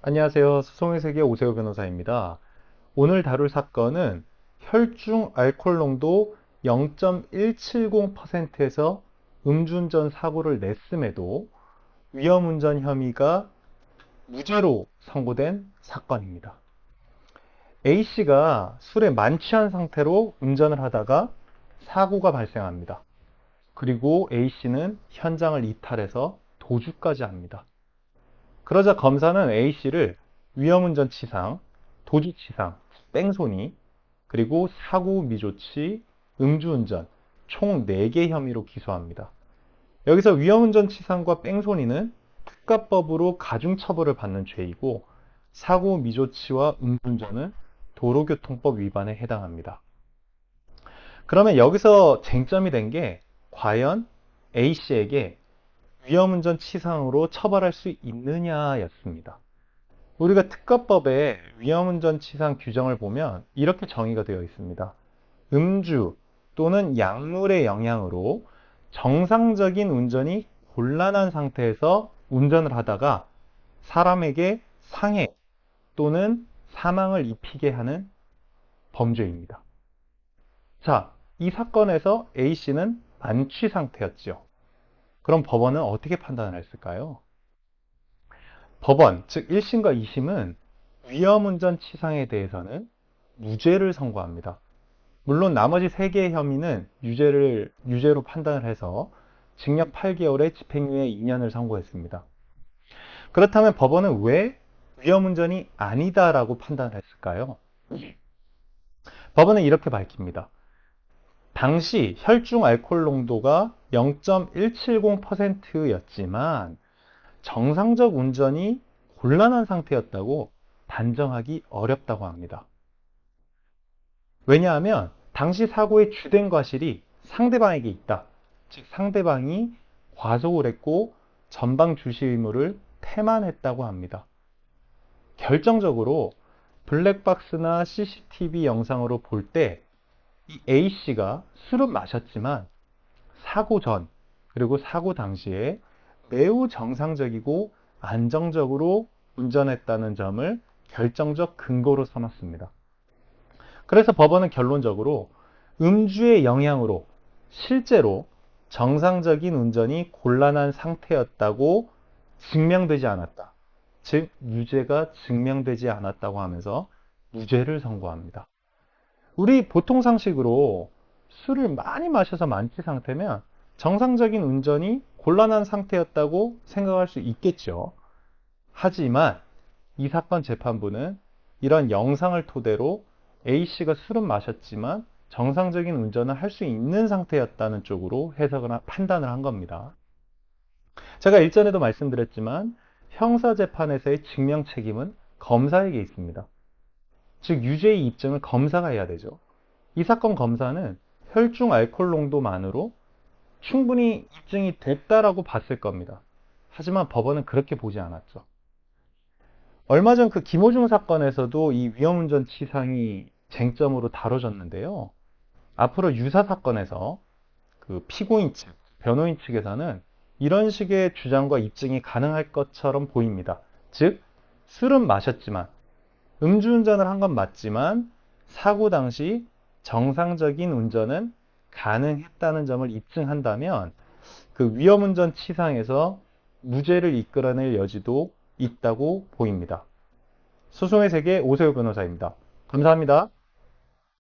안녕하세요. 수송의 세계 오세호 변호사입니다. 오늘 다룰 사건은 혈중 알코올 농도 0.170%에서 음주운전 사고를 냈음에도 위험운전 혐의가 무죄로 선고된 사건입니다. A씨가 술에 만취한 상태로 운전을 하다가 사고가 발생합니다. 그리고 A씨는 현장을 이탈해서 도주까지 합니다. 그러자 검사는 A씨를 위험운전 치상, 도주 치상, 뺑소니, 그리고 사고 미조치, 음주운전 총 4개 혐의로 기소합니다. 여기서 위험운전 치상과 뺑소니는 특가법으로 가중처벌을 받는 죄이고 사고 미조치와 음주운전은 도로교통법 위반에 해당합니다. 그러면 여기서 쟁점이 된 게 과연 A씨에게 위험운전 치상으로 처벌할 수 있느냐였습니다. 우리가 특가법에 위험운전 치상 규정을 보면 이렇게 정의가 되어 있습니다. 음주 또는 약물의 영향으로 정상적인 운전이 곤란한 상태에서 운전을 하다가 사람에게 상해 또는 사망을 입히게 하는 범죄입니다. 자, 이 사건에서 A씨는 만취 상태였죠. 그럼 법원은 어떻게 판단을 했을까요? 법원, 즉 1심과 2심은 위험운전 치상에 대해서는 무죄를 선고합니다. 물론 나머지 3개의 혐의는 유죄를, 유죄로 판단을 해서 징역 8개월에 집행유예 2년을 선고했습니다. 그렇다면 법원은 왜 위험운전이 아니다라고 판단을 했을까요? 법원은 이렇게 밝힙니다. 당시 혈중 알코올 농도가 0.170%였지만 정상적 운전이 곤란한 상태였다고 단정하기 어렵다고 합니다. 왜냐하면 당시 사고의 주된 과실이 상대방에게 있다. 즉 상대방이 과속을 했고 전방 주시 의무를 태만했다고 합니다. 결정적으로 블랙박스나 CCTV 영상으로 볼 때 이 A씨가 술은 마셨지만 사고 전 그리고 사고 당시에 매우 정상적이고 안정적으로 운전했다는 점을 결정적 근거로 삼았습니다. 그래서 법원은 결론적으로 음주의 영향으로 실제로 정상적인 운전이 곤란한 상태였다고 증명되지 않았다. 즉 유죄가 증명되지 않았다고 하면서 무죄를 선고합니다. 우리 보통 상식으로 술을 많이 마셔서 만취 상태면 정상적인 운전이 곤란한 상태였다고 생각할 수 있겠죠. 하지만 이 사건 재판부는 이런 영상을 토대로 A씨가 술은 마셨지만 정상적인 운전을 할 수 있는 상태였다는 쪽으로 해석을 판단을 한 겁니다. 제가 일전에도 말씀드렸지만 형사재판에서의 증명 책임은 검사에게 있습니다. 즉 유죄의 입증을 검사가 해야 되죠. 이 사건 검사는 혈중 알코올 농도만으로 충분히 입증이 됐다라고 봤을 겁니다. 하지만 법원은 그렇게 보지 않았죠. 얼마 전 그 김호중 사건에서도 이 위험운전 치상이 쟁점으로 다뤄졌는데요. 앞으로 유사 사건에서 그 피고인 측, 변호인 측에서는 이런 식의 주장과 입증이 가능할 것처럼 보입니다. 즉, 술은 마셨지만, 음주운전을 한 건 맞지만, 사고 당시 정상적인 운전은 가능했다는 점을 입증한다면, 그 위험운전 치상에서 무죄를 이끌어낼 여지도 있다고 보입니다. 소송의 세계 오세호 변호사입니다. 감사합니다.